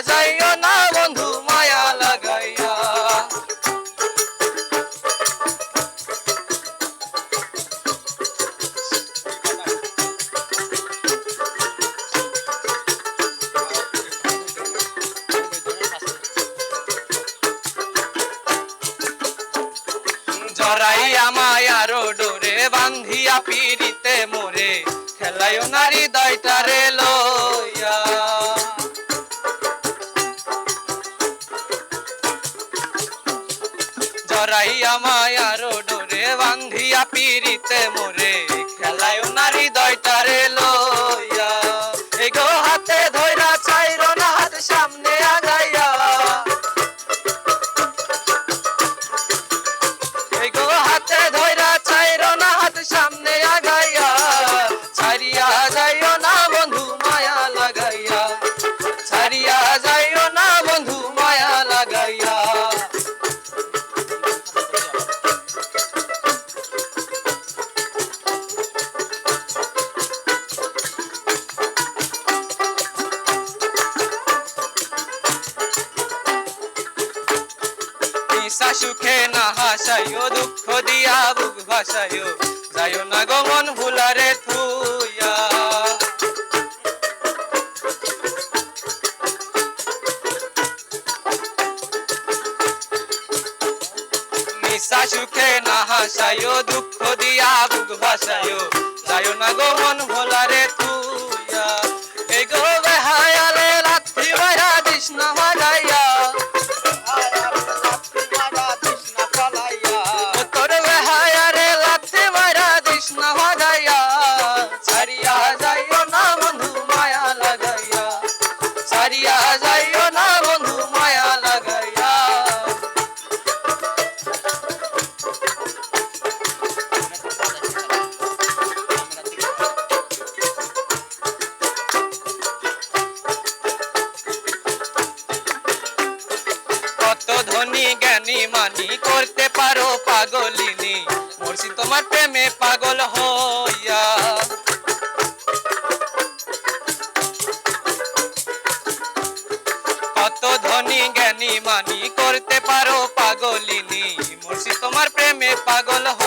যাইও ডোরে বান্ধিয়া পিড়িতে মোরে খেলায় নারী দয়টারে লইয়া জরাইয়া মায়ার ডোরে বান্ধিয়া পিড়িতে মোরে সুখে না হাসাইও দুঃখ দিয়া বুক ভাসাইও যাইও না গমন ভুলারে থুইয়া। সুখে না হাসাইও দুঃখ দিয়া বুক ভাসাইও যাইও না গমন ধনী জ্ঞানী মানি করতে পারো পাগলিনি। মরছি তোমার প্রেমে পাগল হইয়া। কত ধনী জ্ঞানী মানি করতে পারো পাগলিনি। মরছি তোমার প্রেমে পাগল হইয়া